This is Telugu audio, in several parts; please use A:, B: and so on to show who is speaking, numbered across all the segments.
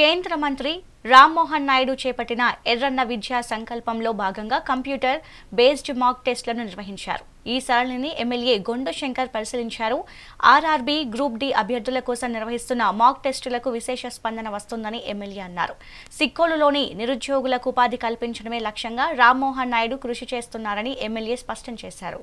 A: కేంద్ర మంత్రి రామ్మోహన్ నాయుడు చేపట్టిన ఎర్రన్న విద్యా సంకల్పంలో భాగంగా కంప్యూటర్ బేస్డ్ మాక్ టెస్టులను నిర్వహించారు. ఈ సరళిని ఎమ్మెల్యే గొండు శంకర్ పరిశీలించారు. ఆర్ఆర్బీ గ్రూప్ డి అభ్యర్థుల కోసం నిర్వహిస్తున్న మాక్ టెస్టులకు విశేష స్పందన వస్తుందని ఎమ్మెల్యే అన్నారు. సిక్కోలులోని నిరుద్యోగులకు ఉపాధి కల్పించడమే లక్ష్యంగా రామ్మోహన్ నాయుడు కృషి చేస్తున్నారని ఎమ్మెల్యే స్పష్టం చేశారు.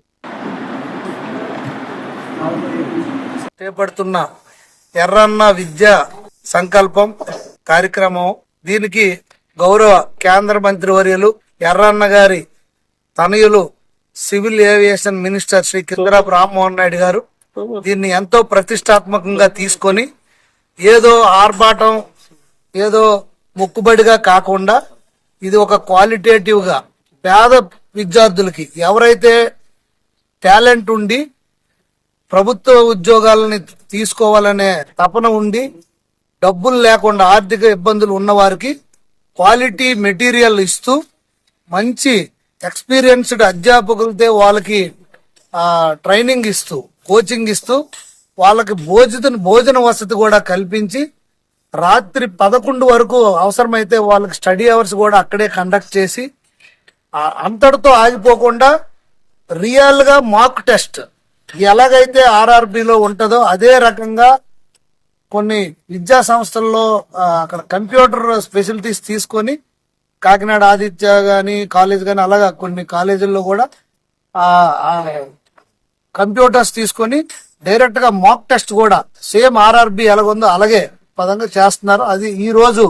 B: చేపడుతున్న ఎర్రన్న విద్య సంకల్పం కార్యక్రమం. దీనికి గౌరవ కేంద్ర మంత్రి వర్యులు ఎర్రన్న గారి తనయులు civil aviation minister Shri Kinjarapu Rammohan Naidu గారు దీన్ని ఎంతో ప్రతిష్టాత్మకంగా తీసుకొని ఏదో ఆర్భాటం ఏదో మొక్కుబడిగా కాకుండా ఇది ఒక క్వాలిటేటివ్గా పేద విద్యార్థులకి ఎవరైతే టాలెంట్ ఉండి ప్రభుత్వ ఉద్యోగాలని తీసుకోవాలనే తపన ఉండి డబ్బులు లేకుండా ఆర్థిక ఇబ్బందులు ఉన్న వారికి క్వాలిటీ మెటీరియల్ ఇస్తూ మంచి ఎక్స్పీరియన్స్డ్ అధ్యాపకులతో వాళ్ళకి ట్రైనింగ్ ఇస్తూ కోచింగ్ ఇస్తూ వాళ్ళకి భోజన భోజన వసతి కూడా కల్పించి రాత్రి పదకొండు వరకు అవసరమైతే వాళ్ళకి స్టడీ అవర్స్ కూడా అక్కడే కండక్ట్ చేసి అంతటితో ఆగిపోకుండా రియల్గా మాక్ టెస్ట్ ఎలాగైతే ఆర్ఆర్బిలో ఉంటుందో అదే రకంగా కొన్ని విద్యా సంస్థల్లో అక్కడ కంప్యూటర్ ఫెసిలిటీస్ తీసుకొని కాకినాడ ఆదిత్య గాని కాలేజ్ గాని అలాగా కొన్ని కాలేజీల్లో కూడా కంప్యూటర్స్ తీసుకొని డైరెక్ట్గా మాక్ టెస్ట్ కూడా సేమ్ ఆర్ఆర్బి ఎలాగుందో అలాగే పదంగా చేస్తున్నారు. అది ఈ రోజు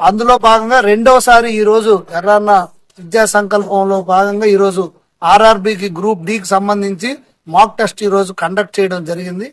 B: అందులో భాగంగా రెండవసారి ఈ రోజు ఎర్రన్న విద్యా సంకల్పంలో భాగంగా ఈ రోజు ఆర్ఆర్బికి గ్రూప్ డికి సంబంధించి మాక్ టెస్ట్ ఈ రోజు కండక్ట్ చేయడం జరిగింది.